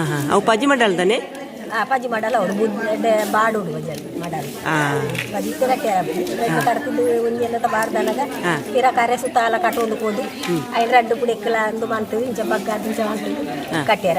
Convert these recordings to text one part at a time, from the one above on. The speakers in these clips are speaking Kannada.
ಹಾಂ ಹಾಂ. ಅವು ಪಜ್ಜಿ ಮಾಡಲ್ದಾನೆ ಆ ಪಾಜಿ ಮಾಡಲ್ಲ ಅವರು. ಬುದ್ಧ ಬಾಡು ಬಜ್ಜಲ್ ಮಾಡಲ್ಲ. ಹಾಂ. ಅದು ತೀರ ಕಡ್ತಿದ್ದು ಎಲ್ಲ ಬಾರ್ದನಗ ತಿರ ಕರೆ ಸುತ್ತ ಅಲ್ಲ ಕಟ್ಟೊಂದು ಹೋದು ಐದು ರಡ್ಡು ಪುಡಿ ಎಕ್ಕಲ ಅಂದು ಮಾಡ್ತೀವಿ ಇಂಚ ಬಗ್ಗ ಇಂಚ ಮಾಡ್ತೀವಿ. ಕಟ್ಟ್ಯಾರ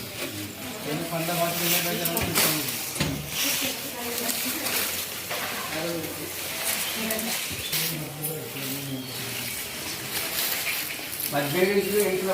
మరి వేరే ఇంట్లో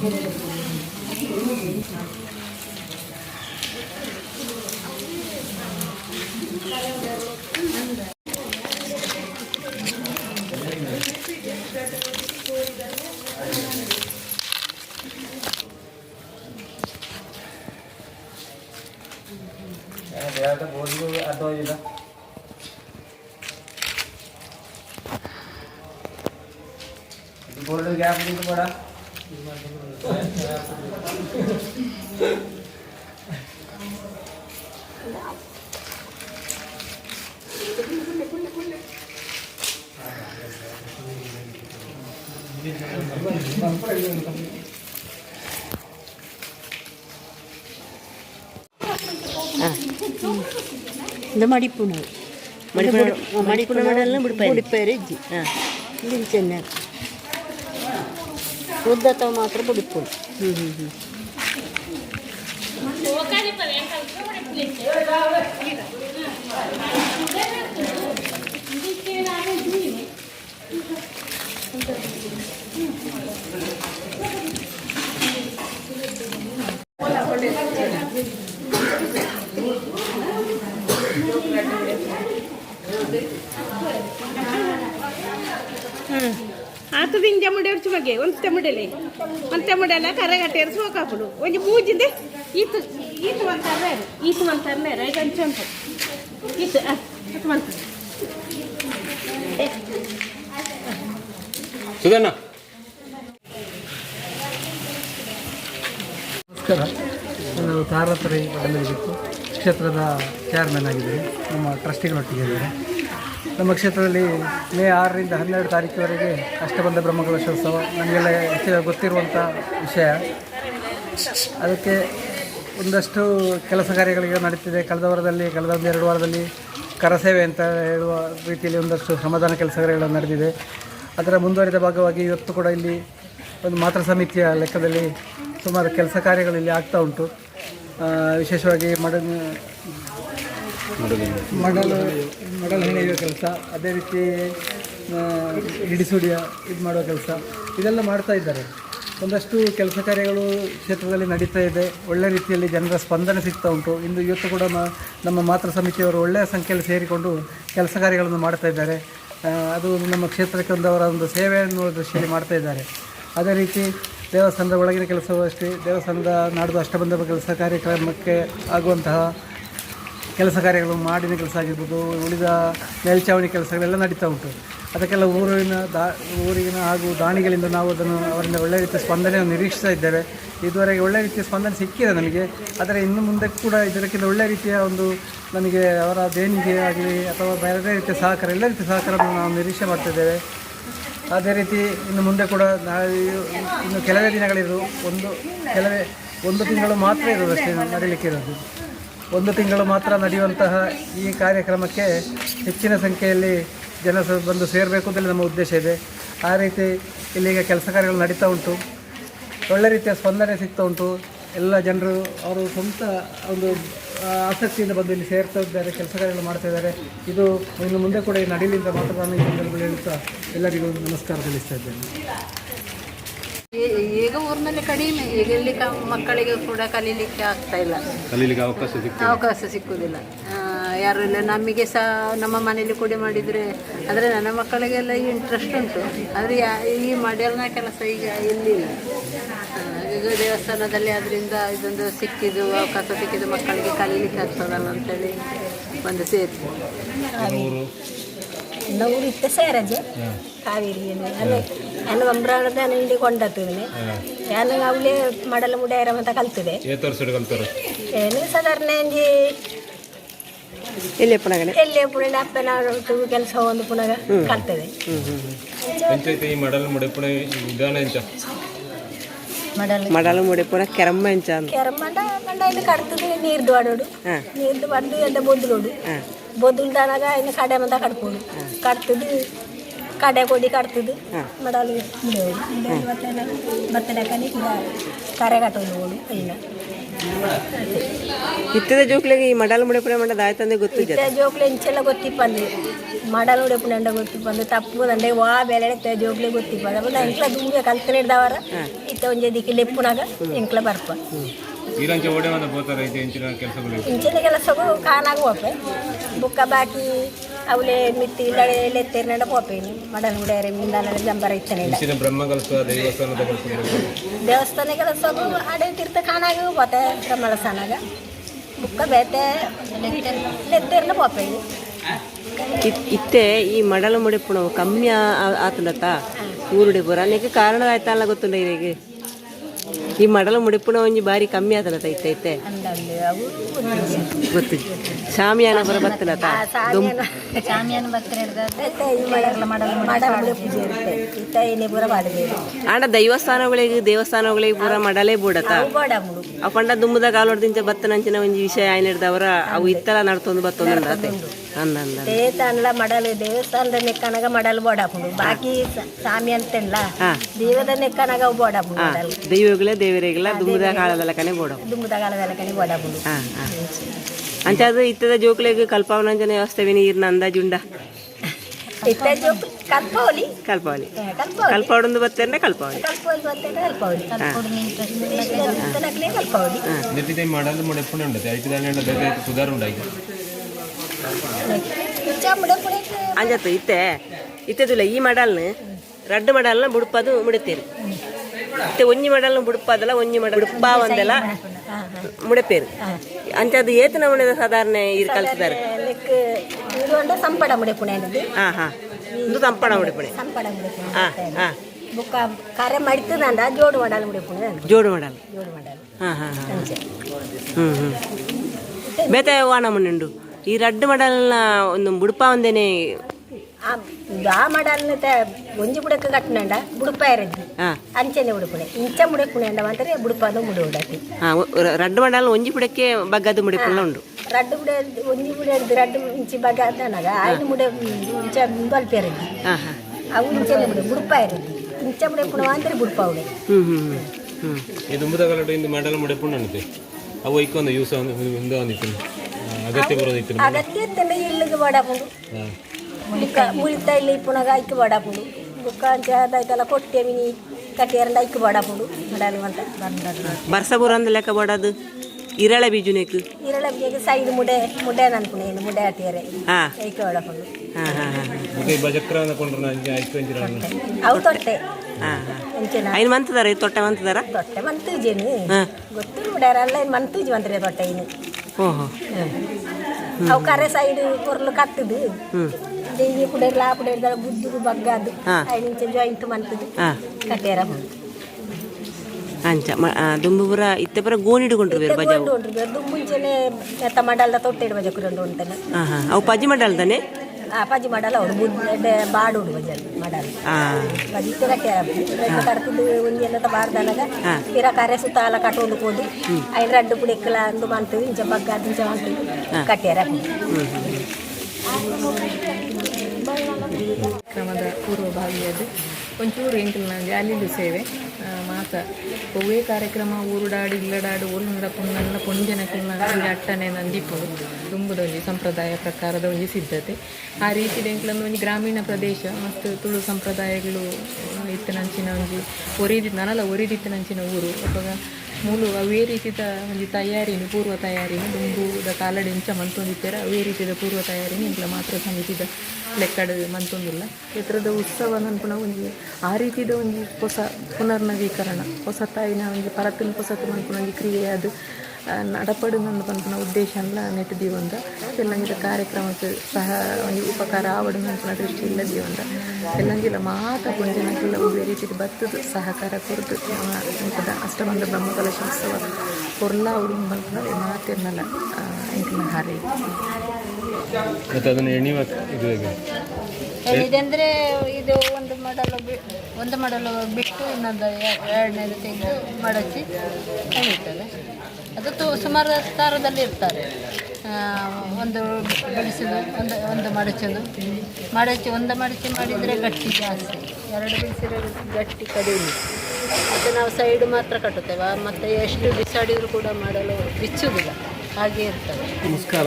ঢেলে দেবো இந்த மடிப்புணவு மடிப்புணவு மடிப்புணவடெல்லாம் ಬಿಡ್ಪಾಯಿ ಬಿಡ್ಪಾಯಿ ಇಜ್ಜಿ ಹಾಂ ಇಲ್ಲಿ ಚೆನ್ನ ಉದ್ದತವ ಮಾತ್ರ ಬಿಡಿಪುಣು ಹ್ಞೂ ಹ್ಞೂ ಹ್ಞೂ ಓಕೆ ಆತದ ಇಂಜ ಮುಡಿ ಉರ್ಚು ಬಗ್ಗೆ ಒಂದು ತೆಮುಡಲೆ ಒಂದು ತೆಮುಡಲ್ಲ ಕರ್ರಗಟ್ಟೆ ಇರಿಸಿ ಹೋಗಾಪುಡು ಒಂದು ಮೂಜಿಂದೆ ಈತು ಈತು ಅಂತಾರೆ ಈತು ಅಂತಾರೆ ರೈಟ್ ಅಂಚು ಅಂತ ಈತು ಅದು ಮಂತ ಸುಧಣ್ಣ ನಮಸ್ಕಾರ ನಾನು ತಾರಾತ್ರಿ ಬದಲಿಗಿತ್ತು ಕ್ಷೇತ್ರದ ಚೇರ್ಮನ್ ಆಗಿದ್ದೀನಿ ನಮ್ಮ ಟ್ರಸ್ಟಿಗಳೊಟ್ಟಿಗೆ ಇದ್ದಾರೆ ನಮ್ಮ ಕ್ಷೇತ್ರದಲ್ಲಿ ಮೇ ಆರರಿಂದ ಹನ್ನೆರಡು ತಾರೀಕಿವರೆಗೆ ಅಷ್ಟಬಂಧ ಬ್ರಹ್ಮಕಲಶೋತ್ಸವ. ನಮಗೆಲ್ಲ ಹೆಚ್ಚಿನ ಗೊತ್ತಿರುವಂಥ ವಿಷಯ. ಅದಕ್ಕೆ ಒಂದಷ್ಟು ಕೆಲಸ ಕಾರ್ಯಗಳಿಗೆ ನಡೀತಿದೆ. ಕಳೆದ ವಾರದಲ್ಲಿ, ಕಳೆದ ಒಂದು ಎರಡು ವಾರದಲ್ಲಿ ಕರಸೇವೆ ಅಂತ ಹೇಳುವ ರೀತಿಯಲ್ಲಿ ಒಂದಷ್ಟು ಶ್ರಮದಾನ ಕೆಲಸ ಕಾರ್ಯಗಳು ನಡೆದಿದೆ. ಅದರ ಮುಂದುವರಿದ ಭಾಗವಾಗಿ ಇವತ್ತು ಕೂಡ ಇಲ್ಲಿ ಒಂದು ಮಾತೃ ಸಮಿತಿಯ ಲೆಕ್ಕದಲ್ಲಿ ಸುಮಾರು ಕೆಲಸ ಕಾರ್ಯಗಳು ಇಲ್ಲಿ ಆಗ್ತಾ ಉಂಟು. ವಿಶೇಷವಾಗಿ ಮಡಲ್ ಮಡಲು. ಮಡಲ್ ಹೆಣೆಯುವ ಕೆಲಸ. ಅದೇ ರೀತಿ ಹಿಡಿಸುಡಿಯ ಇದು ಮಾಡುವ ಕೆಲಸ. ಇದೆಲ್ಲ ಮಾಡ್ತಾ ಇದ್ದಾರೆ. ಒಂದಷ್ಟು ಕೆಲಸ ಕಾರ್ಯಗಳು ಕ್ಷೇತ್ರದಲ್ಲಿ ನಡೀತಾ ಇದೆ. ಒಳ್ಳೆ ರೀತಿಯಲ್ಲಿ ಜನರ ಸ್ಪಂದನೆ ಸಿಗ್ತಾ ಉಂಟು. ಇಂದು ಇವತ್ತು ಕೂಡ ನಮ್ಮ ಮಾತೃ ಸಮಿತಿಯವರು ಒಳ್ಳೆಯ ಸಂಖ್ಯೆಯಲ್ಲಿ ಸೇರಿಕೊಂಡು ಕೆಲಸ ಕಾರ್ಯಗಳನ್ನು ಮಾಡ್ತಾ ಇದ್ದಾರೆ. ಅದು ನಮ್ಮ ಕ್ಷೇತ್ರಕ್ಕೆ ಒಂದವರ ಒಂದು ಸೇವೆಯನ್ನು ದೃಷ್ಟಿಯಲ್ಲಿ ಮಾಡ್ತಾ ಇದ್ದಾರೆ. ಅದೇ ರೀತಿ ದೇವಸ್ಥಾನದ ಒಳಗಿನ ಕೆಲಸವೂ ಅಷ್ಟೇ. ದೇವಸ್ಥಾನದ ನಾಡ್ದು ಅಷ್ಟಬಂಧ ಕೆಲಸ ಕಾರ್ಯಕ್ರಮಕ್ಕೆ ಆಗುವಂತಹ ಕೆಲಸ ಕಾರ್ಯಗಳು ಮಾಡಿನ ಕೆಲಸ ಆಗಿರ್ಬೋದು, ಉಳಿದ ಮೇಲ್ಚಾವಣಿ ಕೆಲಸಗಳೆಲ್ಲ ನಡೀತಾ ಉಂಟು. ಅದಕ್ಕೆಲ್ಲ ಊರಿನ ದಾ, ಊರಿನ ಹಾಗೂ ದಾಣಿಗಳಿಂದ ನಾವು ಅದನ್ನು ಅವರಿಂದ ಒಳ್ಳೆಯ ರೀತಿಯ ಸ್ಪಂದನೆಯನ್ನು ನಿರೀಕ್ಷಿಸ್ತಾ ಇದ್ದೇವೆ. ಇದುವರೆಗೆ ಒಳ್ಳೆಯ ರೀತಿಯ ಸ್ಪಂದನೆ ಸಿಕ್ಕಿದೆ ನಮಗೆ. ಆದರೆ ಇನ್ನು ಮುಂದೆ ಕೂಡ ಇದಕ್ಕಿಂತ ಒಳ್ಳೆಯ ರೀತಿಯ ಒಂದು ನಮಗೆ ಅವರ ದೇಣಿಗೆ ಆಗಲಿ ಅಥವಾ ಬೇರೆ ರೀತಿಯ ಸಹಕಾರ, ಎಲ್ಲ ರೀತಿಯ ಸಹಕಾರವನ್ನು ನಾವು ನಿರೀಕ್ಷೆ ಮಾಡ್ತಿದ್ದೇವೆ ಅದೇ ರೀತಿ ಇನ್ನು ಮುಂದೆ ಕೂಡ ಇನ್ನು ಕೆಲವೇ ದಿನಗಳಿರು ಒಂದು ಕೆಲವೇ, ಒಂದು ತಿಂಗಳು ಮಾತ್ರ ಇರೋದು ಅಷ್ಟೇ ನಡೀಲಿಕ್ಕೆ ಇರೋದು. ಒಂದು ತಿಂಗಳು ಮಾತ್ರ ನಡೆಯುವಂತಹ ಈ ಕಾರ್ಯಕ್ರಮಕ್ಕೆ ಹೆಚ್ಚಿನ ಸಂಖ್ಯೆಯಲ್ಲಿ ಜನ ಬಂದು ಸೇರಬೇಕು ಅಂತೇಳಿ ನಮ್ಮ ಉದ್ದೇಶ ಇದೆ. ಆ ರೀತಿ ಇಲ್ಲಿಗೆ ಕೆಲಸ ಕಾರ್ಯಗಳು ನಡೀತಾ ಉಂಟು. ಒಳ್ಳೆ ರೀತಿಯ ಸ್ಪಂದನೆ ಸಿಗ್ತಾ ಉಂಟು. ಎಲ್ಲ ಜನರು, ಅವರು ಸ್ವಂತ ಒಂದು ಆಸಕ್ತಿಯಿಂದ ಬಂದು ಇಲ್ಲಿ ಸೇರ್ತಾ ಇದ್ದಾರೆ ಕೆಲಸ ಕಾರ್ಯಗಳು ಮಾಡ್ತಾ ಇದ್ದಾರೆ. ಇದು ಇನ್ನು ಮುಂದೆ ಕೂಡ ಈ ನಡೀಲಿಂದ ಮಾತ್ರ ನಾನು ಈ ಸಂದರ್ಭದಲ್ಲಿ ಹೇಳುತ್ತಾ ಎಲ್ಲರಿಗೂ ನಮಸ್ಕಾರ ತಿಳಿಸ್ತಾ ಇದ್ದೇನೆ. ಈಗ ಊರಿನಲ್ಲಿ ಕಡಿಮೆ ಈಗ ಇಲ್ಲಿ ಮಕ್ಕಳಿಗೆ ಕೂಡ ಕಲೀಲಿಕ್ಕೆ ಆಗ್ತಾ ಇಲ್ಲ. ಕಲೀಲಿಕ್ಕೆ ಅವಕಾಶ ಸಿಕ್ಕುದಿಲ್ಲ. ಯಾರು ಇಲ್ಲ ನಮಗೆ ಸಹ ನಮ್ಮ ಮನೆಯಲ್ಲಿ ಕೂಡ ಮಾಡಿದರೆ ಆದರೆ ನನ್ನ ಮಕ್ಕಳಿಗೆಲ್ಲ ಇಂಟ್ರೆಸ್ಟ್ ಉಂಟು. ಆದರೆ ಯಾ- ಈ ಮಾಡ್ಯಾಲ್ನ ಕೆಲಸ ಈಗ ಇಲ್ಲಿ ಈಗ ದೇವಸ್ಥಾನದಲ್ಲಿ ಅದರಿಂದ ಇದೊಂದು ಸಿಕ್ಕಿದ್ದು ಅವಕಾಶ ಸಿಕ್ಕಿದ್ದು ಮಕ್ಕಳಿಗೆ ಕಲೀಲಿಕ್ಕೆ ಆಗ್ತದಲ್ಲ ಅಂತೇಳಿ ಒಂದು ಸೇರಿ ನಾವು ಇತ್ತೆ ಸೇರಜೆ. ಕಾವೇರಿಯಲ್ಲಿ ಅಲ್ಲೇ ನಾನು ಒಂಬ್ರಾಣದ ಹಿಂಡಿ ಕೊಂಡತ್ತಿದ್ದೀನಿ ನಾನು ಅವಳೇ ಮಾಡಲು ಮುಡಿಯಾರ ಅಂತ ಕಲ್ತಿದೆ. ಏನು ಸಾಧಾರಣ ಒಂಜಿ ಎಲ್ಲಿ ಅಪ್ಪನಗಡೆ ಎಲ್ಲೇ ಪುಣೆ ಅಪ್ಪನ ಕೆಲಸ ಒಂದು ಪುನಃ ಕಾಣ್ತದೆ ಪಂಚಾಯತಿ ಮಡಲ್ ಮುಡಿಪುಣ ವಿಧಾನ ಎಂಚ? ಮಾಡಲು. ಮಡಲು ಮುಡಿಪುರ ಕೆರಮ್ಮ ಎಂಚ ಅಂತ ಕೆರಮಂಡ ಮಂಡ ಇಲ್ಲಿ ಕಡ್ತದೆ ನೀರ್ದು ಆಡೋಡು ನೀರ್ದು ಬಂದು ಎಂತ ಬೊದ್ಲೋಡು. ಹಾಂ. ಬೊದ್ದುಲ್ದಾನಾಗ ಇನ್ನು ಕಡೆ ಮಂದ ಕಡ್ಕೋಡು ಕಡ್ತದು ಕಡೆ ಕೊಡಿ ಕಡ್ತದು ಹಾಂ. ಮಡಲು ಇವತ್ತೆಲ್ಲ ಕರೆ ಕಟ್ಟೋದು ಇನ್ನ. ಇತ್ತದ ಜೋಕ್ಲಿಗೆ ಈ ಮಡಲು ಮುಡಿಪುರ ಮಂಡದ ಆಯ್ತಂದೆ ಗೊತ್ತಿದ್ದೆ ಇತ್ತೆ ಜೋಕ್ಲೆ ಇಂಚೆಲ್ಲ ಗೊತ್ತಿಪ್ಪಂದು. ಮಾಡಲು ಎಂಡ ಗೊತ್ತಿಪ್ಪಂದು. ತಪ್ಪು ದಂಡೆ ವಾ ಬೆಲೆ ಜೋಕ್ಲೆ ಗೊತ್ತಿಪ್ಪ ಅಪ್ಪ ಎಂಕ್ಲ ದುಂಬೆ ಕಲ್ತನೆ ಹಿಡ್ದವರ ಇತ್ತೆ ಒಂಜೆ ದಿಕ್ಕಿ ಲೆಪ್ಪುನಾಗ ಎಂಕ್ಲ ಬರ್ಪ. ಈರಂಚ ಓಡೆ ಬಂದ ಐತೆ ಇಂಚಿನ ಕೆಲಸಗಳು? ಇಂಚಿನ ಕೆಲಸಗಳು ಕಾನಾಗ ಹೋಪೆ ಬುಕ್ಕ ಬಾಕಿ ಅವಲೆ ಮಿತ್ತಿ ಇಲ್ಲಡೆ ಲೆತ್ತೇರ್ನಡ ಪೋಪೇನಿ ಮಡಲ್ ಗುಡಿಯರೆ ಮಿಂದಾನ ಜಂಬರ ಇತ್ತನೆ ದೇವಸ್ಥಾನ ಇಂಚಿನ ಬ್ರಹ್ಮ ಕೆಲಸ ಅಡೆ ತೀರ್ಥ ಕಾನಾಗ ಹೋತೆ ಸ್ಥಾನಾಗ ಬುಕ್ಕ ಬೇತೆ ಲೆತ್ತೇರ್ನ ಇತ್- ಇತ್ತೆ ಈ ಮಡಲ ಮುಡಿಪುಣ ಕಮ್ಮಿ ಆತಂದತ್ತ ಊರುಡಿ ಪುರ ಅದಕ್ಕೆ ಕಾರಣ ಆಯ್ತಲ್ಲ ಗೊತ್ತುಂಡ ಈಗ ಈ ಮಡಲ ಮುಡಿಪುನ ಒಂಜಿ ಬಾರಿ ಕಮ್ಮಿ ಆತಲತ ಇತ್ತ ಇತ್ತೆ? ಅಂದಲ್ಲಿ ಅವು. ಗೊತ್ತಿಲ್ಲ ಶಾಮಿಯಾನ ಬರ ಮಾಡಿದೆ ಆಂಡ ದೈವಸ್ಥಾನಗಳಿಗೆ ದೇವಸ್ಥಾನಗಳಿಗೆ ಪೂರ ಮಡಲೇ ಬೂಡತ್ತ ಅವು ಬೋಡ ಮುಡು ಅಪಂಡ ದುಮ್ಮದ ಕಾಲೋಡ್ದಿಂಚ ಬತ್ತನಂಚಿನ ಒಂಜಿ ವಿಷಯ ಏನಿಡ್ದವರ ಅವು ಇತ್ತಲ ನಡ್ತೊಂದು ಬತ್ತೊಂದು ದೇವಸ್ಥಾನಲ ಮಡಲು ದೇವಸ್ಥಾನದ ನೆಕ್ಕನಾಗ ಮಡಲು ಬೋಡಾಪುಡು ಬಾಕಿ ಸ್ವಾಮಿ ಸಾಮಿ ಅಂತಲ್ಲ. ದೇವದ ನೆಕ್ಕನಾಗ ಬೋಡಾಪುಡು ಮಡಲು. ದೈವಗಳೇ ದೇವರಿಗೆಲ್ಲ ದುಮ್ಮದ ಕಾಲದಲ್ಲ ಕನೆ ಬೋಡ ದುಂಬುದ ಕಾಲದಲ್ಲಿ ಕಣಿ ಬೋಡಾಪುಡು ಅಂಚ ಅದು ಇತ್ತದ ಜೋಕ್ಲೆಗ್ ಕಲ್ಪಾವನಂಜನ ವ್ಯವಸ್ಥೆ ನೀರಿನ ಅಂದಾಜುಂಡ? ಇತ್ತ ಜೋಕ್ ಕಲ್ಪವಲಿ ಕಲ್ಪಾವಲಿ ಕಲ್ಪವಲಿ ಕಲ್ಪಾವಡೊಂದು ಬರ್ತೇನೆ ಕಲ್ಪಾವಲಿ ಕಲ್ಪವಲಿ ಬರ್ತೇನೆ ಕಲ್ಪವಲಿ ಕಲ್ಪವಲಿ ಕಲ್ಪವಲಿ ಮಾಡಲು ಮುಡೆ ಮುಡಿಪುಣ ಉಂಟದೆ ಐದು ದಾನೆ ಉಂಟದೆ ಸುಧಾರ ಉಂಟಾಗಿ ಚಾಮುಡ ಪುಣೆ ಅಂಜತ್ತು, ಇತ್ತೆ. ಇತ್ತೆದುಲ್ಲ ಈ ಮಡಲ್ನ, ರಡ್ಡು ಮಡಲ್ನ ಬುಡುಪದು ಮುಡಿತೇರು. ಇತ್ತೆ ಒಂಜಿ ಮಡಲ್ನ ಬುಡುಪದಲ್ಲ ಒಂಜಿ ಮಡಲ್ ಬುಡುಪ ಒಂದೆಲ್ಲ ಮುಡಿಪೇರು ಅಂಚದು ಏತನ ಉಣದ ಸಾಧಾರಣ ಇರು ಕಲ್ತಿದ್ದಾರೆ ಲೆಕ್ಕ ಇದು ಅಂಡ ಸಂಪಡ ಮುಡೆ ಪುಣೆ ಅನ್ನೋದು ಹಾ ಹಾ. ಇದು ತಂಪಣ ಮುಡಿಪುಣೆ ಸಂಪಡ ಮುಡೆ ಪುಣೆ ಹಾ ಹಾ. ಬುಕ್ಕ ಕರೆ ಮಡಿತದಂಡ ಜೋಡು ಮಾಡಲು. ಮುಡೆ ಪುಣೆ ಜೋಡು ಮಡಲ್ ಜೋಡು ಮಾಡಲು ಹಾ ಹಾ ಹಾ. ಅಂಚೆ ಹ್ಮ್ ಹ್ಮ್. ಬೇತೆ ವಾಣ ಮುನ್ನುಂಡು? ಈ ರಡ್ಡು ಮಡಲ್ನ ಒಂದು ಬುಡುಪ ಒಂದೇನೆ? ಆ ಇದು ಆ ಮಾಡಲ್ನ ಒಂಜಿ ಬುಡಕ್ಕೆ ಕಟ್ಟನಂಡ ಬುಡುಪ ಇರದ್ದು ಹಾ. ಅಂಚನೆ ಉಡುಪುಣೆ. ಇಂಚ ಮುಡೆ ಪುಣೆ ಅಂಡ ಬುಡುಪಾದ ಮುಡು ಉಡತಿ ರಡ್ಡು ಮಡಲ್ ಒಂಜಿ ಬುಡಕ್ಕೆ ಬಗ್ಗದ ಮುಡಿಪುಲ್ಲ ಉಂಡು ರಡ್ಡು ಬುಡ ಒಂಜಿ ಬುಡ ಹಿಡ್ದು ರಡ್ಡು ಇಂಚಿ ಬಗ ಅದನಾಗ ಆಯ್ನ ಮುಡೆ ಇಂಚ ಬಲ್ಪೆ ಇರದ್ದು ಹಾ ಹಾ. ಅವು ಇಂಚನೆ ಬುಡ ಬುಡುಪ ಇರದ್ದು ಇಂಚ ಮುಡೆ ಪುಣ ಅಂದ್ರೆ ಬುಡುಪ ಉಡೆ. ಹ್ಮ್ ಹ್ಮ್ ಹ್ಮ್ ಹ್ಮ್. ಈ ದುಂಬದ ಕಾಲಟ ಇಂದು ಮಡಲ್ ಮುಡಿಪುಣ ಉಂಟದೆ ಅವು ಇಕ್ಕೊಂದು ಯೂಸ್ ಹಿಂದೆ ಒಂದಿತ್ತು ಅಗತ್ಯ ಬರೋದಿತ್ತು ಅಗತ್ಯ ಇತ್ತಂಡ ಇಲ್ಲಿಗೆ ಬಡಬಹುದು ಮುಳಿಕ ಮುಳಿತ ಇಲ್ಲಿ ಪುನಗ ಐಕ್ಕೆ ಬಡಪುಂಡು ಬುಕ್ಕ ಅಂಚೆ ಅದಾಯ್ತಲ್ಲ ಕೊಟ್ಟೆ ಮಿನಿ ಕಟ್ಟಿಯರ ಐಕ್ಕೆ ಬಡಪುಂಡು ಮಡಲು ಅಂತ ಬಂದದ್ದು. ಬರ್ಸ ಬುರಂದ ಲೆಕ್ಕ ಬಡದು ಇರಳೆ ಬೀಜುನೇಕು? ಇರಳ ಬೀಜ ಸೈಡ್ ಮುಡೆ ಮುಡೆ ಅನ್ಪುಣೆ ಏನು ಮುಡೆ ಅಟ್ಟಿಯರೆ ಹಾ. ಐಕ್ ಬಡಪುಂಡು ಹಾ ಹಾ ಹಾ ಮತ್ತೆ ಈ ಬಜಕ್ರ ಕೊಂಡ್ರೆ ನಂಗೆ ಆಯ್ತು ಅಂಚಿರ ಅವು ತೊಟ್ಟೆ. ಹಾಂ ಹಾಂ. ಎಂಚೆನ? ಐನು ಮಂತದಾರ ತೊಟ್ಟೆ ಮಂತದಾರ? ತೊಟ್ಟೆ ಮಂತೂಜೇನು ಹಾಂ. ಗೊತ್ತು ನೋಡ್ಯಾರಲ್ಲ ಮಂತೂಜ್ ಬಂದ್ರೆ ತೊಟ್ಟೆ ಇನ್ನು. ಅವು ಕರೆ ಸೈಡ್ ಕೊರ್ಲು ಕತ್ತದು. ಹ್ಞೂ ದೇವಿ ಪುಡೇರ್ಲ ಆ ಪುಡೇರ್ದ ಬುದ್ಧು ಬಗ್ಗದು. ಐದಿಂಚೆ ಜಾಯಿಂಟ್ ಮಂತದು ಹಾಂ. ಕಟ್ಟೆರ ಅಂಚ ಮ- ಪುರ ಇತ್ತೆ ಪುರ ಗೋಣಿಡುಕೊಂಡ್ರು ಬೇರೆ ಬಜಾವು? ದುಂಬು ಮುಂಚೆನೆ ಎತ್ತ ಮಾಡಲ್ದ ತೊಟ್ಟೆ ಇಡುವ ಜಕ್ಕುರಂಡು ಉಂಟಲ್ಲ ಅವು ಪಜಿ ಮಡ್ಡಲ್ದಾನೆ ಆ ಪಜ್ಜಿ ಮಾಡಲ್ಲ ಅವರು ಬುದ್ಧ ಬಾಡು ಉಡುವ ಜನ ಮಾಡಲ್ಲ. ಬಜಿ ತಿರ ಕಟ್ಟೆರ ಕಟ್ತದ್ದು ಒಂಜೆಲ್ಲ ಬಾರ್ದನಗ ತಿರ ತೀರ ಕರೆ ಸುತ್ತ ಅಲ್ಲ ಕಟ್ಟೋದು ಹೋದು ಐದು ರಡ್ಡು ಪುಡಿಕ್ಕಲ ಅಂದು ಮಾಡ್ತೀವಿ ಇಂಚ ಬಗ್ಗ ಅದು ಇಂಚ ಮಾಡ್ತೀವಿ. ಕಟ್ಟ್ಯಾರ ಕ್ರಮದ ಪೂರ್ವಭಾವಿಯದು. ಒಂಚೂರು ಎಂಕಲ್ನ ಜಾಲಿಲು ಸೇವೆ. ಮಾತ ಒವ್ವೇ ಕಾರ್ಯಕ್ರಮ, ಊರುಡಾಡು, ಇಲ್ಲಡಾಡು ಒಲ್ಲುಂಡ ಪುಣ್ಣಲ್ಲ ಪೊಂಜನಕಲ್ನ ಒಂಜಿ ಅಟ್ಟನೆ ನಂದಿಪ್ಪುಡು ದುಂಬುದ ಒಂಜಿ ಸಂಪ್ರದಾಯ ಪ್ರಕಾರದ ಒಂಜಿ ಸಿದ್ಧತೆ. ಆ ರೀತಿ ಎಂಕ್ಲಂದು ಒಂಜಿ ಗ್ರಾಮೀಣ ಪ್ರದೇಶ, ಮತ್ತು ತುಳು ಸಂಪ್ರದಾಯಗಳು ಇತ್ತಿನಂಚಿನ ಒಂಜಿ ಒರಿದಿ ನನಲ ಒರಿದಿತ್ತಿನಂಚಿನ ಊರು ಅವಾಗ ಮೂಲು ಅವೇ ರೀತಿದ ಒಂದು ತಯಾರಿನ, ಪೂರ್ವ ತಯಾರಿನ, ದುಂಬುದ ಕಾಲಡೆಂಚ ಮಂತೊಂದಿತ್ತರ ಅವೇ ರೀತಿಯ ಪೂರ್ವ ತಯಾರಿನ ಇಂಕ್ಲ ಮಾತ್ರ ಸಮಿತಿದ ಲೆಕ್ಕಡ್ ಮಂತೊಂದುಲ್ಲ. ಥರದ ಉತ್ಸವ ಅನ್ಪುಣ ಒಂಜಿ ಆ ರೀತಿದ ಒಂಜಿ ಹೊಸ ಪುನರ್ನವೀಕರಣ, ಹೊಸ ತಾಯಿನ ಒಂಜಿ ಪರತ್ತಿನ ಹೊಸತು ಮನ್ಪುನ ಒಂಜಿ ಕ್ರಿಯೆ ಅದು. ಆ, ನಡಪಡು ನನ್ನ ಪನ್ಪುನ ಉದ್ದೇಶ ಎಲ್ಲ ನೆಟ್ಟು ದೀವಂದ ಎಲ್ಲಂಗಿದ ಕಾರ್ಯಕ್ರಮಕ್ಕೆ ಸಹ ಒಂದು ಉಪಕಾರ ಆವಡು ನನ್ನ ದೃಷ್ಟಿ ಇಲ್ಲ ದೀವಂದ ಎಲ್ಲಂಗಿಲ್ಲ ಮಾತ ಪುಂಜನಕ್ಕೆಲ್ಲ ಒಬ್ಬೇ ರೀತಿ ಬತ್ತದ ಸಹಕಾರ ಕೊರತು ಇಂಕದ ಅಷ್ಟಬಂಧ ಬ್ರಹ್ಮಕಲಶೋತ್ಸವ ಕೊರ್ಲ ಅವಳು ಬಂದ್ರೆ ಮಾತಿರ್ನಲ್ಲ ಇಂಕನ ಹಾರೈ ಅದನ್ನು ಎಣಿವ ಇದು ಹೇಳಿದೆಂದರೆ ಇದು ಒಂದು ಮಾಡಲು ಬಿ ಒಂದು ಮಾಡಲು ಬಿಟ್ಟು ಇನ್ನೊಂದು ಎರಡನೇದು ತೆಗೆದು ಮಡಚಿ ಎಣಿತದೆ ಅದು ತು ಸುಮಾರು ಥರದಲ್ಲಿ ಇರ್ತಾರೆ. ಒಂದು ಬೆಳೆಸಿದ ಒಂದು ಒಂದು ಮಡಚೋದು ಮಡಚಿ ಒಂದು ಮಡಚಿ ಮಾಡಿದರೆ ಗಟ್ಟಿ ಜಾಸ್ತಿ. ಎರಡು ಬಿಡಿಸಿದ್ರೆ ಗಟ್ಟಿ ಕಡಿಮೆ. ಮತ್ತು ನಾವು ಸೈಡ್ ಮಾತ್ರ ಕಟ್ಟುತ್ತೇವೆ. ಮತ್ತು ಎಷ್ಟು ಬಿಸಾಡಿದರೂ ಕೂಡ ಮಾಡಲು ಬಿಚ್ಚುವುದಿಲ್ಲ. ಹಾಗೆ ಇರ್ತದೆ. ನಮಸ್ಕಾರ.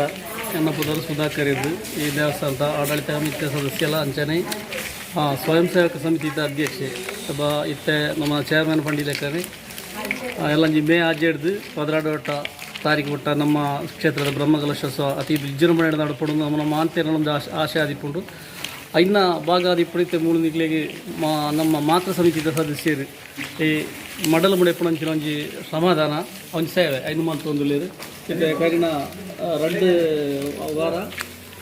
ನನ್ನ ಪುತ್ರ ಸುಧಾಕರ್ ಇದ್ದು ಈ ದೇವಸ್ಥಾನದ ಆಡಳಿತ ಸಮಿತಿಯ ಸದಸ್ಯಲ ಅಂಚನೆ. ಆ, ಸ್ವಯಂ ಸೇವಕ ಸಮಿತಿಯ ಅಧ್ಯಕ್ಷೆ ಅಥವಾ ಇತ್ತೆ ನಮ್ಮ ಚೇರ್ಮನ್ ಪಂಡಿಲೇಕರಿ ಎಲ್ಲಂಜಿ ಮೇ ಆಜೆ ಹಿಡ್ದು ಪದರಾಡೋಟ ತಾರೀಕು ಕೊಟ್ಟ ನಮ್ಮ ಕ್ಷೇತ್ರದ ಬ್ರಹ್ಮಕಲಶೋತ್ಸವ ಅತಿ ವಿಜೃಂಭಣೆ ನಡಪಡು ನಮ್ಮ ನಮ್ಮ ಆಂತೇನ ನಮ್ಮದು ಆಶೆ ಆಶೆ ಆದಿಪ್ಪುಂಡು ಐನ ಭಾಗ ಆದಿಪ್ಪುಣಿತೆ ಮೂಲ ಮಾ ನಮ್ಮ ಮಾತೃ ಸಮಿತಿದ ಸದಸ್ಯರು ಈ ಮಡಲ ಮುಡೆಪಣ ಒಂಜಿ ಸಮಾಧಾನ, ಒಂಜಿ ಸೇವೆ ಐನು ಒಂದು ಲೇರು ಕಾರಣ ರಡ್ಡು ವಾರ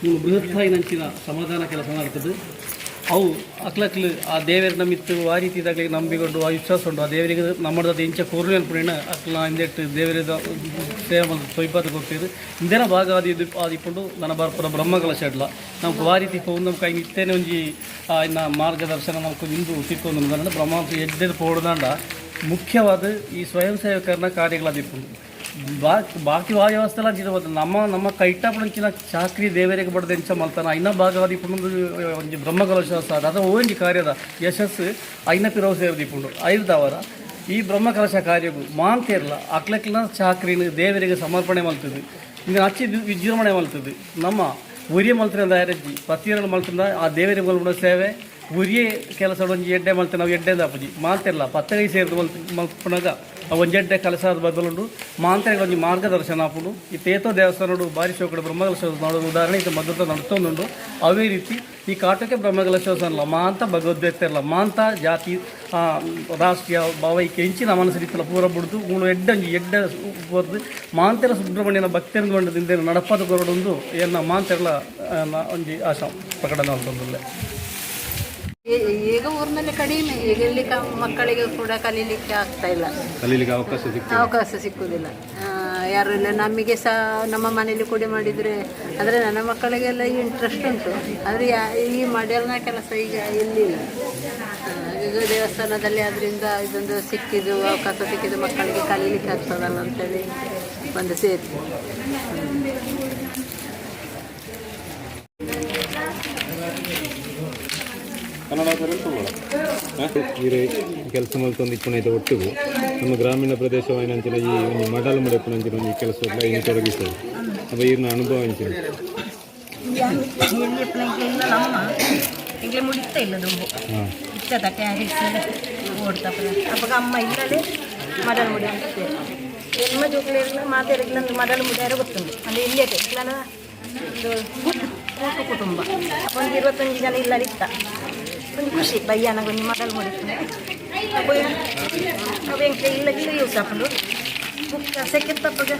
ಬೃಹತ್ ಬೃಹತ್ತಾಯಿನಂಚಿನ ಸಮಾಧಾನ ಕೆಲಸ ಮಾಡ್ತದೆ. ಅವು ಅಕ್ಲಕ್ಲು ಆ ದೇವರ ಮಿತ್ತು ಆ ರೀತಿದಾಗಲಿ ನಂಬಿಕೊಂಡು, ಆ ವಿಶ್ವಾಸ ಉಂಟು. ಆ ದೇವರಿಗೆ ನಮ್ಮದ ಇಂಚ ಕೊರ್ಲು ಅನ್ಪುಣ ಅಕ್ಲ ಹಿಂದೆಟ್ಟು ದೇವರದ ಸೇವೆ ಮಾಡಿ ತೊಯ್ಪಾತ ಹೋಗ್ತಿದ್ದು ಇಂದೆನ ಭಾಗ ಇದು ಆದಿಕೊಂಡು ನನ್ನ ಬರ್ಪುರ ಬ್ರಹ್ಮಕಲ ಶೆಡ್ಲ. ನಮ್ಗೆ ಆ ರೀತಿ ಹೋಗಿ ನಮ್ಮ ಕೈ ಇತ್ತೇನೆ ಒಂಜಿ ಇನ್ನ ಮಾರ್ಗದರ್ಶನ ನಮ್ಗೆ ಇಂದು ಸಿಕ್ಕೊಂದು ಬ್ರಹ್ಮ ಎಡ್ಡೆದು ಪೋಡ್ದಾಂಡ ಮುಖ್ಯವಾದ ಈ ಸ್ವಯಂ ಸೇವಕರನ್ನ ಕಾರ್ಯಗಳಾದಿಪ್ಪುಂಡು ಬಾಕಿ ಬಾಕಿ ಆ ವ್ಯವಸ್ಥೆ ಎಲ್ಲ ಇರ್ಬೋದು ನಮ್ಮ ನಮ್ಮ ಕೈಟ ಶಾಸ್ತ್ರಿ ದೇವರಿಗೆ ಬಡದೆಂಚ ಮಲ್ತಾನ, ಐನ ಭಾಗವಾದಿ ಪುಣಂದು ಒಂಜಿ ಬ್ರಹ್ಮಕಲಶ ಅದು ಕಾರ್ಯದ ಯಶಸ್ಸು ಐನ ಪಿರವು ಐದು ಐದವರ ಈ ಬ್ರಹ್ಮಕಲಶ ಕಾರ್ಯವು ಮಾಂತೇರ್ಲ ಅಕ್ಲಕ್ಲ ಚಾಕ್ರಿನ ದೇವರಿಗೆ ಸಮರ್ಪಣೆ ಮಲ್ತದೆ. ಇನ್ನು ಅಚ್ಚಿ ವಿಜೃಂಭಣೆ ಮಲ್ತದೆ. ನಮ್ಮ ಉರಿಯ ಮಲ್ತಿನ ಪತಿಯರಲ್ಲಿ ಮಲ್ತಿನ ಆ ದೇವರಿಗೆ ಮಲ್ಬಿಡೋ ಸೇವೆ. ಉರಿಯೇ ಕೆಲಸ ಒಂಜಿ ಎಡ್ಡೆ ಮಲ್ತೆ ನಾವು ಎಡ್ಡೆ ಅಪ್ಪಜಿ. ಮಾಂತಿರಲ್ಲ ಪತ್ತಗೈ ಸೇರಿದ ಮಲ್ತ ಮಲ್ಪುನಾಗ ಒಂಜಿ ಎಡ್ಡೆ ಕೆಲಸದ ಬದಲುಂಡು ಮಾಂತೆಗೆ ಒಂಜಿ ಮಾರ್ಗದರ್ಶನ ಆಪುಂಡು ಈ ತೇತೋ ದೇವಸ್ಥಾನಡು ಬಾರಿ ಶೋಕಡೆ ಬ್ರಹ್ಮಕಲಶೋತ್ಸವ ನೋಡೋದು ಉದಾಹರಣೆ ಇದು ಮದ್ದತ ನಡ್ತೊಂದುಂಡು ಅವೇ ರೀತಿ ಈ ಕಾಟಕ್ಕೆ ಬ್ರಹ್ಮಕಲಶೋತ್ಸವ ಮಾಂತ ಭಗವದ್ಗೀತೆ ಅಲ್ಲ ಮಾಂತ ಜಾತಿ ರಾಷ್ಟ್ರೀಯ, ಭಾವೈಕ್ಯ ನಮ್ಮ ಮನಸ್ಸು ಪೂರ ಬಿಡ್ದು ಮೂಳು ಎಡ್ಡೆ ಎಡ್ಡ ಬರ್ದು ಮಾಂತೆರ ಸುಬ್ರಹ್ಮಣ್ಯನ ಭಕ್ತಿಯನ್ನು ಗೊಂಡದಿಂದ ನಡಪದ ಕೊರಡೊಂದು, ಏನ ಮಾಂತೆರ್ಲ ಒಂದು ಆಶಾ ಪ್ರಕಟಣೆ ಮಾಡ್ತಂದಿಲ್ಲ ಈ- ಈಗ ಊರಿನಲ್ಲಿ ಕಡಿಮೆ. ಈಗ ಇಲ್ಲಿ ಕ ಮಕ್ಕಳಿಗೆ ಕೂಡ ಕಲೀಲಿಕ್ಕೆ ಆಗ್ತಾ ಇಲ್ಲ. ಕಲೀಲಿಕ್ಕೆ ಅವಕಾಶ ಅವಕಾಶ ಸಿಕ್ಕುವುದಿಲ್ಲ ಯಾರು ಇಲ್ಲ ನಮಗೆ ಸಹ ನಮ್ಮ ಮನೆಯಲ್ಲಿ ಕೂಡ ಮಾಡಿದರೆ ಅಂದರೆ ನನ್ನ ಮಕ್ಕಳಿಗೆಲ್ಲ ಇಂಟ್ರೆಸ್ಟ್ ಉಂಟು. ಆದರೆ ಯಾ- ಈ ಮಾಡ್ಯಾಲ್ನ ಕೆಲಸ ಈಗ ಇಲ್ಲಿಲ್ಲ ಈಗ ದೇವಸ್ಥಾನದಲ್ಲಿ ಅದರಿಂದ ಇದೊಂದು ಸಿಕ್ಕಿದ್ದು ಅವಕಾಶ ಸಿಕ್ಕಿದ್ದು ಮಕ್ಕಳಿಗೆ ಕಲೀಲಿಕ್ಕೆ ಆಗ್ತದಲ್ಲ ಅಂತೇಳಿ ಒಂದು ಸೇರಿ ಕನ್ನಡ ಈರೆ ಕೆಲಸ ಮಲ್ತೊಂದು ಇಪ್ಪಣೈತೆ ಒಟ್ಟಿಗೂ ನಮ್ಮ ಗ್ರಾಮೀಣ ಪ್ರದೇಶವಾಯಿನಂಚಿನ ಈ ಒಂದು ಮಡಲು ಮುಡೆಪುನಂಚಿನ ಒಂದು ಕೆಲಸ ಇನ್ನು ತೊಡಗಿಸ್ತದೆ ಅಪ್ಪ ಈರಿನ ಅನುಭವ ಇಂಚಿನ ಇಲ್ಲ ನಮ್ಮ ಈಗಲೇ ಮುಡಿತಾ ಇಲ್ಲ ದುಂಬು ಹಾಂ ಇತ್ತದ ಕ್ಯಾರಿಸ್ ಓಡ್ತಾ ಅಪ್ಪ ಅಮ್ಮ ಇಲ್ಲದೆ ಮಡಲು ಮುಡಿ ಅಂತ ಎಮ್ಮ ಜೋಕ್ಲಿರ್ಲ ಮಾತಾಡಿಲ್ಲ ಮಡಲು ಮುಡಿಯಾರ ಗೊತ್ತುಂಟು ಅಂದ್ರೆ ಇಲ್ಲೇ ಇಲ್ಲನ ಒಂದು ಕೂಟು ಕುಟುಂಬ ಒಂದು ಇರುವತ್ತೊಂದು ಜನ ಇಲ್ಲ ಇತ್ತ Kau yang kayak lagi suka pelur, buka sekitar pagi.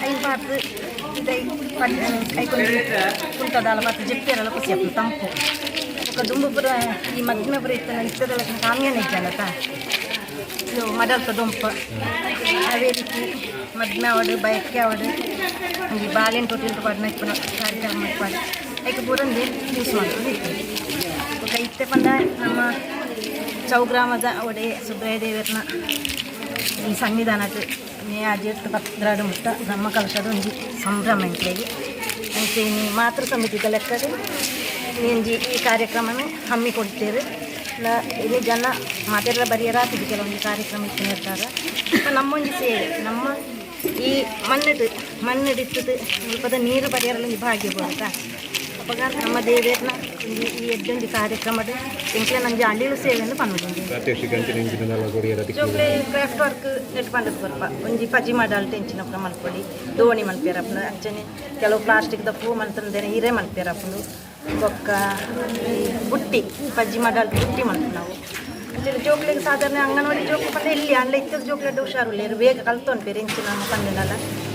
Aku pada, kita ikut pada, ikut pada dalam hati jepir, aku siap di tampuk. Kau kedumbu pernah, imajinnya berita, nanti kita lagi kami yang ngejalan. Tuh, madal kedumpe. Aku beri, madinya udah baik ya, udah. Di balin tuh, di naik pernah, cari dalam. Aku kuburan deh. ಇತ್ತೆ ಪಂಡ ನಮ್ಮ ಚೌಗ್ರಾಮದ ಒಡೆಯ ಸುಬ್ರಾಯ ದೇವರನ್ನ ಈ ಸಂವಿಧಾನದ ಮೇ ಅಜೆಟ್ ಪತ್ರಾಡು ಮುಟ್ಟ ನಮ್ಮ ಕಲಶದ ಒಂದು ಸಂಭ್ರಮ ಇಂಟ್ಲೆಗೆ ಅಂಚೆ ಈ ಮಾತೃ ಸಮಿತಿದ ಲೆಕ್ಕದ ಒಂಜಿ ಈ ಕಾರ್ಯಕ್ರಮನ ಹಮ್ಮಿಕೊಡ್ತೇವೆ ಇಲ್ಲ ಇಲ್ಲಿ ಜನ ಮಾತೆಲ್ಲ ಬರೆಯರಾತಿದ್ದು ಕೆಲವೊಂದು ಕಾರ್ಯಕ್ರಮ ಇತ್ತು ನಿರ್ಧಾರ ನಮ್ಮೊಂದು ಸೇವೆ, ನಮ್ಮ ಈ ಮಣ್ಣಿಟ್ಟು ಮಣ್ಣಿಡಿತ್ತದು ಸ್ವಲ್ಪದ ನೀರು ಬರೆಯರಲ್ಲಿ ಭಾಗ್ಯ ಬರುತ್ತಾ? ಅಪಗಾರ ನಮ್ಮ ದೇವೇರ್ನ ಈ ಎಡ್ಡೊಂದು ಕಾರ್ಯಕ್ರಮದ ಎಂಕ್ಲೆ ನಂಗೆ ಹಳ್ಳಿಲು ಸೇವೆಯನ್ನು ಅದಕ್ಕೆ ಜೋಕ್ಲೆ ಕ್ರಾಫ್ಟ್ ವರ್ಕ್ ನೆಟ್ ಪಂಡದ್ ಬರ್ಪ ಒಂಜಿ ಪಜಿ ಮಾಡಾಲ್ ಟೆಂಚಿನಪ್ಪ ಮಲ್ಪೊಡಿ ದೋಣಿ ಮಲ್ಪೇರಪ್ಪನ ಅಂಚನೆ ಕೆಲವು ಪ್ಲಾಸ್ಟಿಕ್ದ ಪೂ ಮಲ್ತಂದೇನೆ ಹಿರೇ ಮಲ್ಪೇರಪ್ಪನು ಬೊಕ್ಕ ಬುಟ್ಟಿ ಪಜ್ಜಿ ಮಾಡಾಲ್ ಬುಟ್ಟಿ ಮಲ್ಪು ನಾವು ಅಂಚನೆ ಜೋಕ್ಲಿಗೆ ಸಾಧಾರಣ ಅಂಗನವಾಡಿ ಜೋಕ್ಲೆ ಪಂಡ ಎಲ್ಲಿ ಅಂಡ್ಲ ಇತ್ತದ ಜೋಕ್ಲೆಡ್ ಹುಷಾರುಲ್ಲೇರು ಬೇಗ ಕಲ್ತೊಂಡ್ಪೇರು ಎಂಚಿನ ನಮ್ಮ ಪಂದಿನಲ್ಲ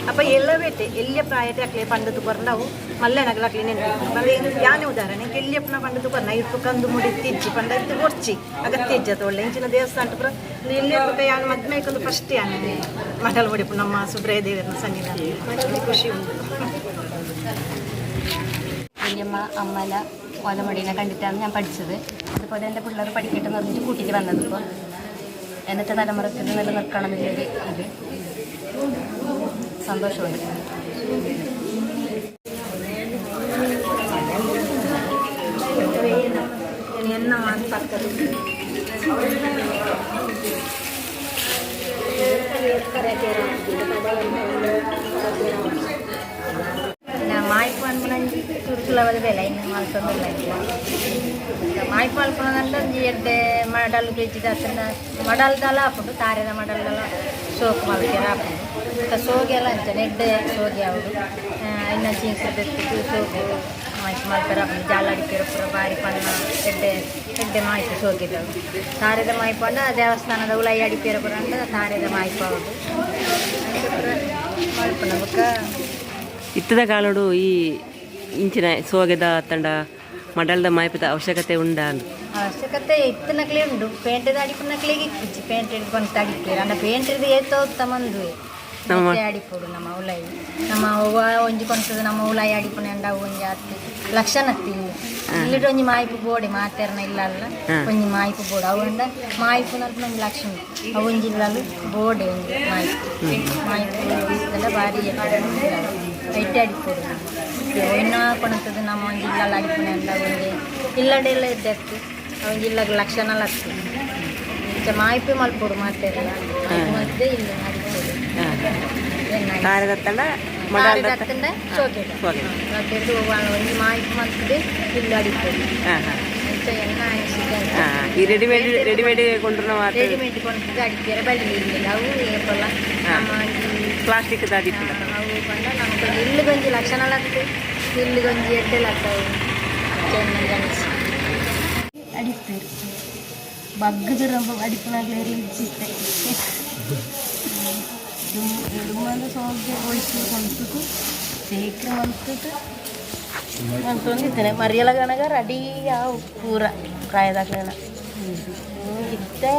ಅಪ್ಪ, ಎಲ್ಲ ಬೇಟೆ ಎಲ್ಲಿಯ ಪ್ರಾಯತೆ ಅಕ್ಲೆ ಪಂಡದು ಬರ್ನಾವು ಮಲ್ಲೆ ನಗಲ ಅಕ್ಲೆ ನೆನ್ಪು ಬಂದ್ರೆ ಯಾನೆ ಉದಾಹರಣೆ. ಎಲ್ಲಿಯಪ್ಪನ ಪಂಡದು ಬರ್ನ ಇಟ್ಟು ಕಂದು ಮುಡಿ ತಿಜ್ಜಿ ಪಂಡ ಇತ್ತು ಒರ್ಚಿ ಅಗತ್ಯ ಇಜ್ಜದ ಒಳ್ಳೆ ಇಂಚಿನ ದೇವಸ್ಥಾನ ಪುರ ಎಲ್ಲಿಯಪ್ಪ ಯಾನ್ ಮದ್ಮೇಕಂದು ಫಸ್ಟ್ ಯಾನೆ? ಮಠಲ್ ಮುಡಿಪು ನಮ್ಮ ಸುಬ್ರಹ ದೇವರನ ಸಂಗೀತ ಖುಷಿ ಉಂಟು. വല്യമ്മ അമ്മല ഓലമുടീനെ കണ്ടിട്ടാണ് ഞാൻ പഠിച്ചത്. അതുപോലെ എന്റെ പിള്ളേർ പഠിക്കട്ടെ എന്ന് പറഞ്ഞിട്ട് കൂട്ടിയിട്ട് വന്നത് ഇപ്പോൾ എന്നിട്ട് തലമുറത്തിൽ നിലനിർക്കണം എന്നൊരു ഇത് സന്തോഷമുണ്ട്. എന്നാണ് പത്തത് കരക്കേറാണ് കരക്കേറാണ് ಚುರುಕುಲವಾದ ಬೆಲೆ ಇನ್ನು ಮಲ್ತೊಂದಿಲ್ಲ ಮಾಯ್ಪು ಅಲ್ಕೊಂಡಂತ ಒಂಜಿ ಎಡ್ಡೆ ಮಡಲ್ ಬೆಜ್ಜಿದ ಅತ್ತನ ಮಡಲ್ದಲ ಹಾಕೊಂಡು ತಾರೆದ ಮಡಲ್ದಲ ಸೋಕು ಮಲ್ಕೆರ ಹಾಕೊಂಡು ಮತ್ತು ಸೋಗೆ ಎಲ್ಲ ಎಡ್ಡೆ ಸೋಗೆ ಅವರು ಇನ್ನು ಚೀಂಕು ಬೆತ್ತಿಟ್ಟು ಸೋಗು ಮಾಹಿತಿ ಹಾಕೊಂಡು ಜಾಲ ಅಡಿಕೆರ ಪುರ ಬಾರಿ ಪಣ್ಣ ಎಡ್ಡೆ ಎಡ್ಡೆ ಮಾಹಿತಿ ಸೋಗಿದ್ದವು ತಾರೆದ ಮಾಯ್ಪು ಅಂಡ ದೇವಸ್ಥಾನದ ಉಳೈ ಅಡಿಪೇರ ಪುರ ಅಂತ ತಾರೆದ ಮಾಹಿತಿ ಮಲ್ಪನ ಬೊಕ್ಕ ಇತ್ತದ ಕಾಲೋಡು ಈ ಇಂಚಿನ ಸೋಗೆದ ತಂಡ ಮಡಲ್ದ ಮಾಯಪದ ಅವಶ್ಯಕತೆ ಉಂಡ ಅವಶ್ಯಕತೆ ಇತ್ತಿನಕ್ಲೆ ಉಂಡು ಪೇಂಟದ ಅಡಿಪುನಕ್ಲೆಗೆ ಇಕ್ಕಿಚ್ಚಿ. ಪೇಂಟ್ ಹಿಡ್ಕೊಂಡು ತಡಿಪೇರು ಅಂಡ ಪೇಂಟ್ ಇದು ಏತೋ ತಮ್ಮಂದು ನಮ್ಮ- ಆಡಿಪೋಡು ನಮ್ಮ ಉಲಾಯಿ. ನಮ್ಮ ಅವ್ವ ಒಂಜಿ ಕೊಂಟದು ನಮ್ಮ ಉಲಾಯಿ ಆಡಿಪುನೆ ಎಂಡ ಒಂಜಿ ಆತಿ ಲಕ್ಷಣ ತಿಂದು ಇಲ್ಲಿಟ್ಟು ಒಂಜಿ ಮಾಯ್ಪು ಬೋಡಿ ಮಾತೆರ್ನ ಇಲ್ಲ ಅಲ್ಲ ಒಂಜಿ ಮಾಯ್ಪು ಬೋಡು. ಅವು ಅಂಡ ಮಾಯ್ಪು ನಲ್ಪ ಒಂಜಿ ಲಕ್ಷ್ಮಿ ಅವು ಒಂಜಿ ಇಲ್ಲಲು ಬೋಡೆ ಒಂಜಿ ಮಾಯಿಪು. ಮಾಯಿಪು ಇದೆಲ್ಲ ಬಾರಿ ಐಟೆ ಅಡಿಪೋಡು ಇನ್ನ ಕೊಣತದು ನಮ್ಮ ಒಂದು ಇಲ್ಲ ಅಡಿಪುನೆ ಅಂಡ ಒಂಜಿ ಇಲ್ಲಡೆಲ್ಲ ಇದ್ದತ್ತು ಅವ್ನಿಗೆ ಇಲ್ಲ ಲಕ್ಷಣ ಹತ್ತು ಮತ್ತೆ ಮಾಯ್ಪೆ ಮಲ್ಪೋಡು ಮಾತೆರ್ಲ ಮತ್ತೆ ಇಲ್ಲಿ ತಾರದ ತಂಡ ಮಡಲ್ದ ತ- ಮಾಹಿತಿ ಮಲ್ತದೆ ಇಲ್ಲಿ ಹಾಂ ಹಾಂ. ಈ ರೆಡಿಮೇಡ್ ರೆಡಿಮೇಡ್ ಕೊಂಡ್ರವ ರೆಡಿಮೇಡ್ ಕೊಂಡ್ರೆ ಅದಕ್ಕೆ ಎರಬಲ್ ನಾವು ಏಪಲ್ಲ ಪ್ಲಾಸ್ಟಿಕ್ ದಾಡಿ ಅವು ಕೊಂಡ ನಮ್ಗೆ ಇಲ್ಲು ಗಂಜಿ ಲಕ್ಷಣಾಲ ಇಲ್ಲು ಗಂಜಿ ಎಡ್ಡೆಲ್ಲ ಆಗ್ತಾವು ಅಡಿತಾರೆ ಬಗ್ಗದ ರೊಬ್ಬ ಅಡಿಪನಾಗಲೇ ಇಚ್ಚಿಸ್ತಾರೆ ದುಮ್ಮನ್ನು ಸೋಗಿ ಒಳಿಸಿ ಕೊಂಡ್ಬಿಟ್ಟು ಶೇಖರ ಮಲ್ತಿಟ್ಟು ಮಂತೊಂದಿದ್ದೇನೆ ಮರಿಯಲ ಗಣಗ ರೆಡಿ ಯಾವ ಪೂರ ಪ್ರಾಯದಾಗ್ಲೇನ ಇತ್ತೆ.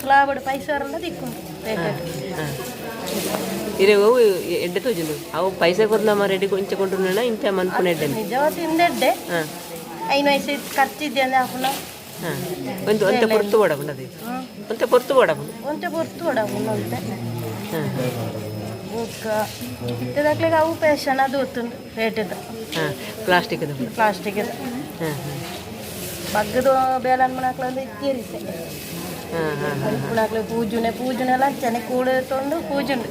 ಸ್ಲಾಬಡ್ ಪೈಸೆ ದಿಕ್ಕು ಅವು ಎಡ್ಡೆ ತೋಜುಂಡು. ಅವು ಪೈಸೆ ಕೊರ್ಲಮ್ಮ ರೆಡಿ ಕೊಂಚ ಕೊಂಡ್ರು ಇಂಚ ಮನ್ಪುನ ಎಡ್ಡೆ ನಿಜವ ತಿಂದೆಡ್ಡೆ ಹಾಂ. ಐನು ವಯಸ್ಸು ಖರ್ಚಿದ್ದೆ ಅಂದ್ರೆ ಹಾಕೋಣ ಹಾಂ. ಒಂದು ಒಂತೆ ಪೊರ್ತು ಓಡಬುಂಡು ಅದು. ಒಂತೆ ಪೊರ್ತು ಓಡಬುಂಡು ಒಂಟೆ ಪೊರ್ತು ಒಡ ಅಂತ. ಬೊಕ್ಕ ಇತ್ತದಾಗ್ಲಿಗೆ ಅವು ಪೇಷನ್ ಅದು ಗೊತ್ತುಂಡು ರೇಟಿದ್ದು. ಹಾಂ ಪ್ಲಾಸ್ಟಿಕ್ ಅದು ಪ್ಲಾಸ್ಟಿಕ್ ಹಾಂ ಹಾಂ. ಬಗ್ಗದು ಬೇಲನ್ ಮಣಕ್ಲಂದು ಇತ್ತೀರಿತೆ ಹಾಂ ಹಾಂ ಹಾಂ ಮಣಕ್ಲೆ ಪೂಜುನೆ ಪೂಜುನೆ ಎಲ್ಲ ಅಂಚನೆ ಕೂಡ ತೊಂದು ಪೂಜುಂಡು.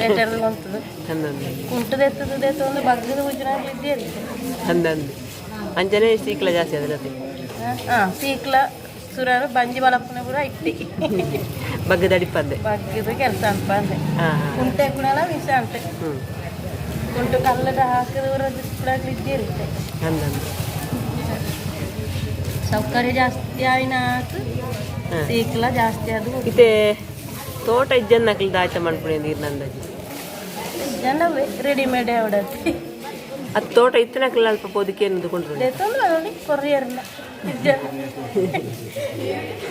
ರೇಟರ್ದು ಹನ್ನೊಂದು. ಕುಂಟದ ಎತ್ತದ ತೊಂದು ಬಗ್ಗದ ಪೂಜುನೆ ಇದ್ದೀರಿತೆ ಅಂದಂದು ಅಂಜನೆ ಸೀಕ್ಲ ಜಾಸ್ತಿ ಅದ್ರ ಜೊತೆ. ಹಾಂ ಪೀಕ್ಲ ಸುರರು ಬಂಜಿ ಬಲಪ್ಪನ ಕೂಡ ಇಟ್ಟಿ. ಬಗ್ಗದ ಅಡಿಪದ್ದೆ ಬಗ್ಗದ ಕೆಲಸ ಅನ್ಪ ಅಂದೆ. ಕುಂಟೆ ಕುಣಲ ವಿಷ ಅಂತೆ. ಕುಂಟು ಕಲ್ಲದ ಹಾಕಿದವರ ಕೂಡ ಇದ್ದೇ ಇರುತ್ತೆ ಸೌಕರ್ಯ ಜಾಸ್ತಿ ಆಯ್ನಾತು ಸೀಕ್ಲ ಜಾಸ್ತಿ ಅದು ಇದೆ ತೋಟ ಇಜ್ಜನ್ ನಕಲ್ ದಾಯ್ತ ಮಾಡ್ಬಿಡಿ ನೀರಿನಂದಾಜಿ ಜನ ರೆಡಿಮೇಡ್ ಅವಡತ್ತೆ ಅದು ತೋಟ ಇತ್ತನಕಲ್ ಅಲ್ಪ ಪೋದಕ್ಕೆ ಏನು ಕೊಂಡ್ರು ತೊಂದ್ರೆ ನೋಡಿ ಕೊರಿಯರ್ನ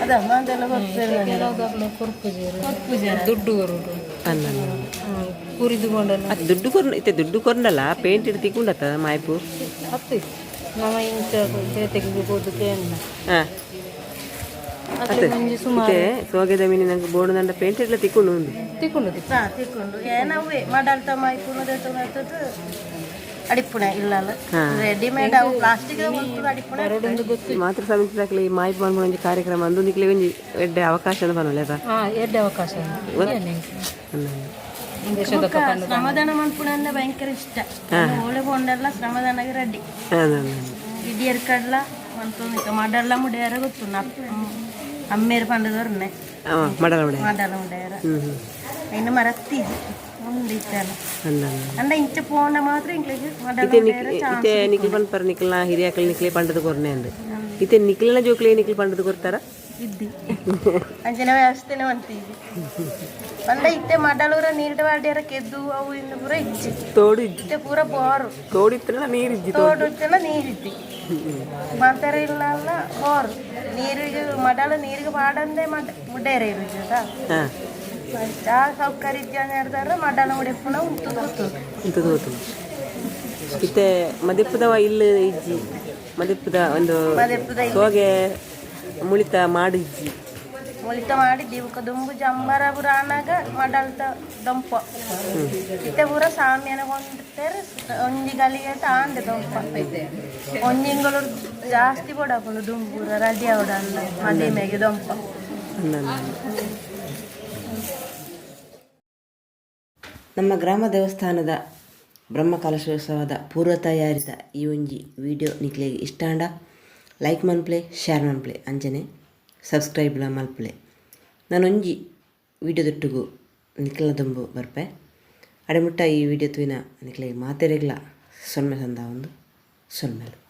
ಅದಮ್ಮ ಅದೆಲ್ಲ ದುಡ್ಡು ಬರುದು ಅನ್ನ ಕುರಿದುಕೊಂಡಲ್ಲ ಅದು ದುಡ್ಡು ಕೊರ್ನ ಇತ್ತೆ ದುಡ್ಡು ಕೊರ್ನಲ್ಲ ಪೇಂಟ್ ಇಡ್ ತಿಕ್ಕೊಂಡತ್ತ ಮಾಯ್ಪು ಹತ್ತು ನಮ್ಮ ಇಂಚ ತೆಗೆದು ಹೋದಕ್ಕೆ ಅನ್ನ ಹಾಂ ಅದ್ರ ಮುಂಜಿ ಸುಮಾರು ಇತ್ತೆ ಸೋಗೆದ ಮೀನಿ ನಂಗೆ ಬೋರ್ಡ್ ದಂಡ ಪೇಂಟ್ ಇಡ್ಲ ತಿಕ್ಕೊಂಡು ಉಂಡು ತಿಕ್ಕೊಂಡು ಹಾ ತಿಕ್ಕೊಂಡು ಏನವೇ ಮಾಡಲ್ತ ಮಾಯ್ಕೊಂಡು ಅಡಿಪುಣ ಇಲ್ಲ ರೆಡಿಮೇಡ್ ಅವು ಪ್ಲಾಸ್ಟಿಕ್ ಅಡಿಪುಣ ಮಾತೃ ಸಮಿತಿದಾಗಲಿ ಮಾಯ್ಪು ಬಂದ್ಕೊಂಡು ಒಂಜಿ ಕಾರ್ಯಕ್ರಮ ಅಂದು ನಿಕ್ಲೆ ಒಂಜಿ ಎಡ್ಡೆ ಅವಕಾಶ ಅಂತ ಹಾ ಎಡ್ಡೆ ಅವಕಾಶ ಶ್ರಮದಾನ ಮನ್ಪುಣ ಅಂದ್ರೆ ಭಯಂಕರ ಇಷ್ಟ ಒಳಗೆ ಕೊಂಡೆಲ್ಲ ಶ್ರಮದಾನಗೆ ರೆಡ್ಡಿ ಹಿಡಿಯರ್ ಕಡ್ಲ ಮನ್ಪು ಮಡಲ್ಲ ಮುಡಿಯಾರ ಗೊತ್ತು ಅಮ್ಮೇರ್ ಪಂಡದವ್ರನ್ನೇ ಮಡಲ ಮುಡಿಯಾರ ಇನ್ನು ಮರತ್ತಿ ಒಂದು ಇತ್ತಲ್ಲ ಅನ್ನ ಅಂಡ ಇಂಚ ಪೋಂಡ ಮಾತ್ರ ಇಂಗ್ಲಿಷ್ ಮಾಡಲ್ಲ ಇತ್ತೆ ನಿಕ್ ಇತ್ತೆ ನಿಖಿಲ್ ಪಂಡ್ ಪರ ನಿಖಿಲ್ನ ಹಿರಿಯಾಕಲ್ ನಿಕ್ಲೆ ಪಂಡದ ಕೊರ್ನೆ ಅಂದ್ ಇತ್ತೆ ನಿಖಿಲ್ನ ಜೋಕ್ಲೆ ನಿಖಿಲ್ ಪಂಡದ ಕೊರ್ತಾರ ಇದ್ದಿ ಅಂಚನ ವ್ಯವಸ್ಥೆನೇ ಅಂತೀವಿ ಅಂಡ ಇತ್ತೆ ಮಡಲೂರ ನೀರಿಡ ವಾಡ್ಯಾರ ಕೆದ್ದು ಅವು ಇನ್ನು ಪೂರ ಇಜ್ಜಿ ತೋಡು ಇಜ್ಜಿ ಇತ್ತೆ ಪೂರ ಬೋರು ತೋಡು ಇತ್ತಲ್ಲ ನೀರು ಇಜ್ಜಿ ತೋಡು ಇತ್ತೆಲ್ಲ ನೀರಿದ್ದಿ ಮಾತಾರ ಇಲ್ಲ ಅಲ್ಲ ಬೋರು ನೀರಿಗೆ ಮಡಲು ನೀರಿಗೆ ಪಾಡಂದೆ ಮಡ ಮುಡ್ಡೇರ ಇರುತ್ತದ ಹೇಳ್ದಾರ ಮಡಲ ಮುಡಿಪುಣ ಉಂಟು ಗೊತ್ತು. ಇಂಥದ್ದು ಹೋತು ಇತ್ತೆ ಮದಿಪ್ಪದವ ಇಲ್ಲ ಇಜ್ಜಿ. ಮದಿಪ್ಪದ ಒಂದು ಹೋಗೆ ಮುಳಿತ ಮಾಡಿ ಇಜ್ಜಿ. ಮುಳಿತ ಮಾಡಿ ದಿವಕ ದುಂಬು ಜಂಬರ ಪುರಾಣಾಗ ಮಡಲ್ತ ದೊಂಪ. ಇತ್ತೆ ಪೂರ ಸಾಮ್ಯನ ಕೊಂಡಿರ್ತಾರೆ ಒಂಜಿ ಗಲಿಗೆ ತಾಂಡೆ ದೊಂಪ. ಒಂಜಿಂಗಳು ಜಾಸ್ತಿ ಕೊಡಪುಂಡು ದುಂಬೂರ ರಡಿ ಅವಡಲ್ಲ ಮದಿಮೆಗೆ ದೊಂಪ. ನಮ್ಮ ಗ್ರಾಮ ದೇವಸ್ಥಾನದ ಬ್ರಹ್ಮಕಲಶೋತ್ಸವದ ಪೂರ್ವ ತಯಾರಿತ ಈ ಒಂಜಿ ವಿಡಿಯೋ ನಿಕ್ಲೆಗೆ ಇಷ್ಟ ಅಂಡ ಲೈಕ್ ಮನ್ಪ್ಲೆ ಶೇರ್ ಮನ್ಪ್ಲೆ ಅಂಚನೆ ಸಬ್ಸ್ಕ್ರೈಬ್ಲ ಮಲ್ಪ್ಲೆ. ನಾನೊಂಜಿ ವಿಡಿಯೋದೊಟ್ಟಿಗೂ ನಿಕ್ಲ ದುಂಬು ಬರ್ಪೆ. ಅಡೆಮುಟ್ಟ ಈ ವಿಡಿಯೋ ತುವಿನ ನಿಕ್ಲೆಗೆ ಮಾತೆರೆಗ್ಲ ಸೊನ್ಮೆ ಸಂದ ಒಂದು ಸೊನ್ಮೆಲು.